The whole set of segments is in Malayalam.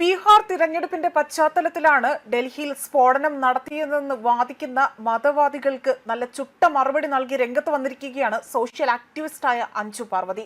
ബീഹാർ തിരഞ്ഞെടുപ്പിന്റെ പശ്ചാത്തലത്തിലാണ് ഡൽഹിയിൽ സ്ഫോടനം നടത്തിയതെന്ന് വാദിക്കുന്ന മതവാദികൾക്ക് നല്ല ചുട്ട മറുപടി നൽകി രംഗത്ത് വന്നിരിക്കുകയാണ് സോഷ്യൽ ആക്ടിവിസ്റ്റായ അഞ്ജു പാർവതി.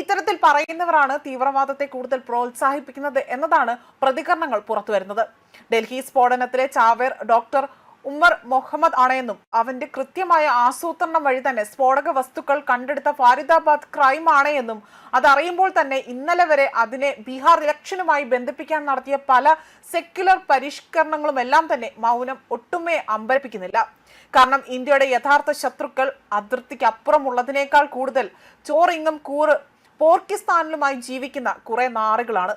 ഇത്തരത്തിൽ പറയുന്നവരാണ് തീവ്രവാദത്തെ കൂടുതൽ പ്രോത്സാഹിപ്പിക്കുന്നത് എന്നതാണ് പ്രതികരണങ്ങൾ പുറത്തുവരുന്നത്. ഡൽഹി സ്ഫോടനത്തിലെ ചാവേർ ഡോക്ടർ ഉമ്മർ മുഹമ്മദ് ആണെന്നും അവന്റെ കൃത്യമായ ആസൂത്രണം വഴി തന്നെ സ്ഫോടക വസ്തുക്കൾ കണ്ടെടുത്ത ഫാരിദാബാദ് ക്രൈം ആണെന്നും അതറിയുമ്പോൾ തന്നെ ഇന്നലെ വരെ അതിനെ ബീഹാർ ഇലക്ഷനുമായി ബന്ധിപ്പിക്കാൻ നടത്തിയ പല സെക്യുലർ പരിഷ്കരണങ്ങളും എല്ലാം തന്നെ മൗനം ഒട്ടുമേ അമ്പരപ്പിക്കുന്നില്ല. കാരണം ഇന്ത്യയുടെ യഥാർത്ഥ ശത്രുക്കൾ അതിർത്തിക്ക് അപ്പുറമുള്ളതിനേക്കാൾ കൂടുതൽ ചോറിങ്ങും കൂറ് പോർക്കിസ്ഥാനിലുമായി ജീവിക്കുന്ന കുറെ നാറുകളാണ്.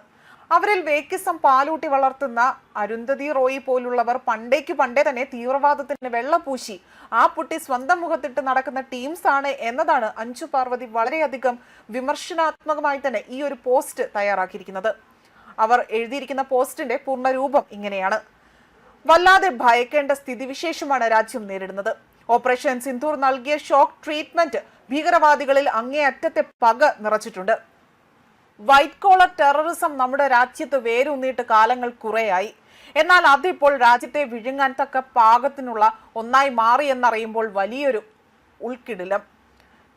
അവരിൽ വേക്കിസം പാലൂട്ടി വളർത്തുന്ന അരുന്ധതി റോയി പോലുള്ളവർ പണ്ടേക്ക് പണ്ടേ തന്നെ തീവ്രവാദത്തിന് വെള്ളപൂശി ആ പുട്ടി സ്വന്തം മുഖത്തിട്ട് നടക്കുന്ന ടീംസ് ആണ് എന്നതാണ് അഞ്ചു പാർവതി വളരെയധികം വിമർശനാത്മകമായി തന്നെ ഈ ഒരു പോസ്റ്റ് തയ്യാറാക്കിയിരിക്കുന്നത്. അവർ എഴുതിയിരിക്കുന്ന പോസ്റ്റിന്റെ പൂർണരൂപം ഇങ്ങനെയാണ്. വല്ലാതെ ഭയക്കേണ്ട സ്ഥിതിവിശേഷമാണ് രാജ്യം നേരിടുന്നത്. ഓപ്പറേഷൻ സിന്ധൂർ നൽകിയ ഷോക്ക് ട്രീറ്റ്മെന്റ് ഭീകരവാദികളിൽ അങ്ങേയറ്റത്തെ പക നിറച്ചിട്ടുണ്ട്. വൈറ്റ് കോളർ ടെററിസം നമ്മുടെ രാജ്യത്ത് വേരൂന്നിയിട്ട് കാലങ്ങൾ കുറേയായി. എന്നാൽ അതിപ്പോൾ രാജ്യത്തെ വിഴുങ്ങാൻ തക്ക പാകത്തിനുള്ള ഒന്നായി മാറി എന്നറിയുമ്പോൾ വലിയൊരു ഉൾക്കിടിലം.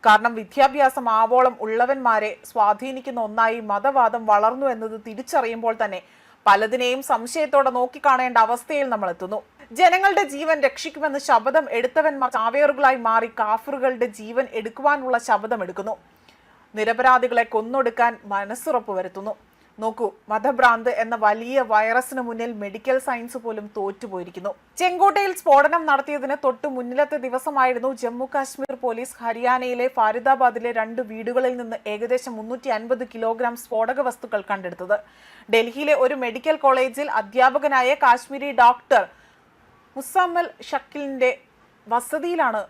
കാരണം വിദ്യാഭ്യാസം ആവോളം ഉള്ളവന്മാരെ സ്വാധീനിക്കുന്ന ഒന്നായി മതവാദം വളർന്നു എന്നത് തിരിച്ചറിയുമ്പോൾ തന്നെ പലതിനെയും സംശയത്തോടെ നോക്കിക്കാണേണ്ട അവസ്ഥയിൽ നമ്മൾ എത്തുന്നു ജനങ്ങളുടെ ജീവൻ രക്ഷിക്കുമെന്ന് ശബദം എടുത്തവന്മാർ ചാവേറുകളായി മാറി കാഫറുകളുടെ ജീവൻ എടുക്കുവാനുള്ള ശബദം എടുക്കുന്നു. നിരപരാധികളെ കൊന്നൊടുക്കാൻ മനസ്സുറപ്പ് വരുത്തുന്നു. നോക്കൂ മതഭ്രാന്ത് എന്ന വലിയ വൈറസിന് മുന്നിൽ മെഡിക്കൽ സയൻസ് പോലും തോറ്റുപോയിരിക്കുന്നു. ചെങ്കോട്ടയിൽ സ്ഫോടനം നടത്തിയതിന് തൊട്ടു മുന്നിലത്തെ ദിവസമായിരുന്നു ജമ്മു കാശ്മീർ പോലീസ് ഹരിയാനയിലെ ഫാരിദാബാദിലെ രണ്ട് വീടുകളിൽ നിന്ന് ഏകദേശം മുന്നൂറ്റി അൻപത് കിലോഗ്രാം സ്ഫോടക വസ്തുക്കൾ കണ്ടെടുത്തത്. ഡൽഹിയിലെ ഒരു മെഡിക്കൽ കോളേജിൽ അധ്യാപകനായ കാശ്മീരി ഡോക്ടർ മുസമ്മൽ ഷക്കിലിന്റെ വസതിയിലാണ്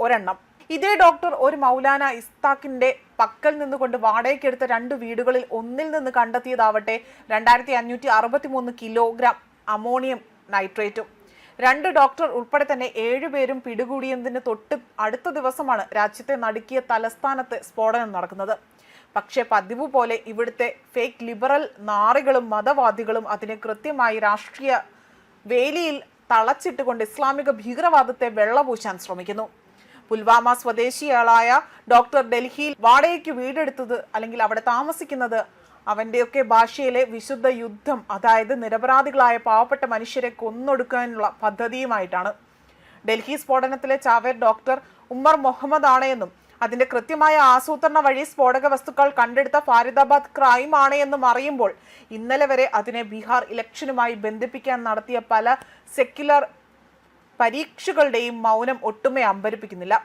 ഒരെണ്ണം. ഇതേ ഡോക്ടർ ഒരു മൗലാന ഇസ്താഖിന്റെ പക്കൽ നിന്നുകൊണ്ട് വാടകയ്ക്കെടുത്ത രണ്ട് വീടുകളിൽ ഒന്നിൽ നിന്ന് കണ്ടെത്തിയതാവട്ടെ രണ്ടായിരത്തി അഞ്ഞൂറ്റി അറുപത്തി മൂന്ന് കിലോഗ്രാം അമോണിയം നൈട്രേറ്റും. രണ്ട് ഡോക്ടർ ഉൾപ്പെടെ തന്നെ ഏഴുപേരും പിടികൂടിയതിന് തൊട്ട് അടുത്ത ദിവസമാണ് രാജ്യത്തെ നടുക്കിയ തലസ്ഥാനത്ത് സ്ഫോടനം നടക്കുന്നത്. പക്ഷേ പതിവ് പോലെ ഇവിടുത്തെ ഫേക്ക് ലിബറൽ നാറികളും മതവാദികളും അതിനെ കൃത്യമായി രാഷ്ട്രീയ വേലിയിൽ തളച്ചിട്ടുകൊണ്ട് ഇസ്ലാമിക ഭീകരവാദത്തെ വെള്ളപൂശാൻ ശ്രമിക്കുന്നു. പുൽവാമ സ്വദേശിയാളായ ഡോക്ടർ ഡൽഹിയിൽ വാടകയ്ക്ക് വീടെടുത്തത് അല്ലെങ്കിൽ അവിടെ താമസിക്കുന്നത് അവന്റെയൊക്കെ ഭാഷയിലെ വിശുദ്ധ യുദ്ധം അതായത് നിരപരാധികളായ പാവപ്പെട്ട മനുഷ്യരെ കൊന്നൊടുക്കാനുള്ള പദ്ധതിയുമായിട്ടാണ്. ഡൽഹി സ്ഫോടനത്തിലെ ചാവേർ ഡോക്ടർ ഉമ്മർ മുഹമ്മദ് ആണ് എന്നും അതിന്റെ കൃത്യമായ ആസൂത്രണ വഴി സ്ഫോടക വസ്തുക്കൾ കണ്ടെടുത്ത ഫാരിദാബാദ് ക്രൈം ആണ് എന്നും അറിയുമ്പോൾ ഇന്നലെ വരെ അതിനെ ബീഹാർ ഇലക്ഷനുമായി ബന്ധിപ്പിക്കാൻ നടത്തിയ പല സെക്യുലർ പരീക്ഷകളുടെയും മൗനം ഒട്ടുമേ അമ്പരിപ്പിക്കുന്നില്ല.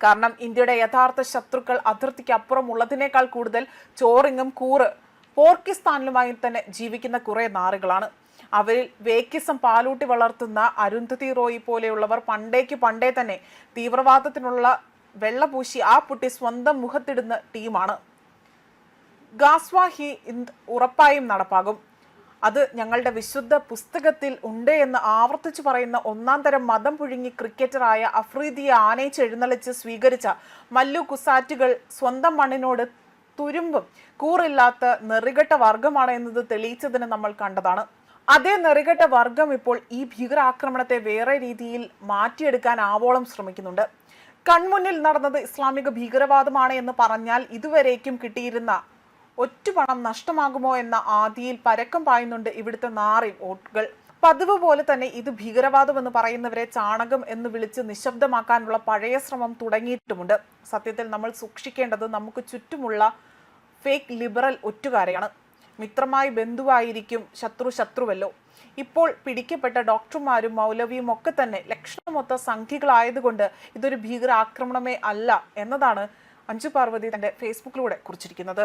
കാരണം ഇന്ത്യയുടെ യഥാർത്ഥ ശത്രുക്കൾ അതിർത്തിക്ക് അപ്പുറമുള്ളതിനേക്കാൾ കൂടുതൽ ചോറിങ്ങും കൂറ് പോർക്കിസ്ഥാനിലുമായി തന്നെ ജീവിക്കുന്ന കുറെ നാറുകളാണ്. അവരിൽ വേക്കിസം പാലൂട്ടി വളർത്തുന്ന അരുന്ധതി റോയി പോലെയുള്ളവർ പണ്ടേക്ക് പണ്ടേ തന്നെ തീവ്രവാദത്തിനുള്ള വെള്ളപൂശി ആ പുട്ടി സ്വന്തം മുഖത്തിടുന്ന ടീമാണ്. ഗാസ്വാഹി ഉറപ്പായും നടപ്പാകും. അത് ഞങ്ങളുടെ വിശുദ്ധ പുസ്തകത്തിൽ ഉണ്ട് എന്ന് ആവർത്തിച്ചു പറയുന്ന ഒന്നാം തരം മതം പുഴുങ്ങി ക്രിക്കറ്ററായ അഫ്രീദിയെ ആനയിച്ച് എഴുന്നള്ളിച്ച് സ്വീകരിച്ച മല്ലു കുസാറ്റുകൾ സ്വന്തം മണ്ണിനോട് തുരുമ്പും കൂറില്ലാത്ത നെറികെട്ട വർഗമാണ് എന്നത് തെളിയിച്ചതിന് നമ്മൾ കണ്ടതാണ്. അതേ നെറികെട്ട വർഗം ഇപ്പോൾ ഈ ഭീകരാക്രമണത്തെ വേറെ രീതിയിൽ മാറ്റിയെടുക്കാൻ ആവോളം ശ്രമിക്കുന്നുണ്ട്. കൺമുന്നിൽ നടന്നത് ഇസ്ലാമിക ഭീകരവാദമാണ് എന്ന് പറഞ്ഞാൽ ഇതുവരേക്കും കിട്ടിയിരുന്ന ഒറ്റ പണം നഷ്ടമാകുമോ എന്ന ആദിയിൽ പരക്കം പായുന്നുണ്ട് ഇവിടുത്തെ നാറി വോട്ടുകൾ പതിവ് പോലെ തന്നെ ഇത് ഭീകരവാദം എന്ന് പറയുന്നവരെ ചാണകം എന്ന് വിളിച്ച് നിശബ്ദമാക്കാനുള്ള പഴയ ശ്രമം തുടങ്ങിയിട്ടുമുണ്ട്. സത്യത്തിൽ നമ്മൾ സൂക്ഷിക്കേണ്ടത് നമുക്ക് ചുറ്റുമുള്ള ഫേക്ക് ലിബറൽ ഒറ്റുകാരെയാണ്. മിത്രമായി ബന്ധുവായിരിക്കും ശത്രു ശത്രുവല്ലോ. ഇപ്പോൾ പിടിക്കപ്പെട്ട ഡോക്ടർമാരും മൗലവിയും ഒക്കെ തന്നെ ലക്ഷണമൊത്ത സംഖ്യകളായതുകൊണ്ട് ഇതൊരു ഭീകര ആക്രമണമേ അല്ല എന്നതാണ് അഞ്ജു പാർവതി തന്റെ ഫേസ്ബുക്കിലൂടെ കുറിച്ചിരിക്കുന്നത്.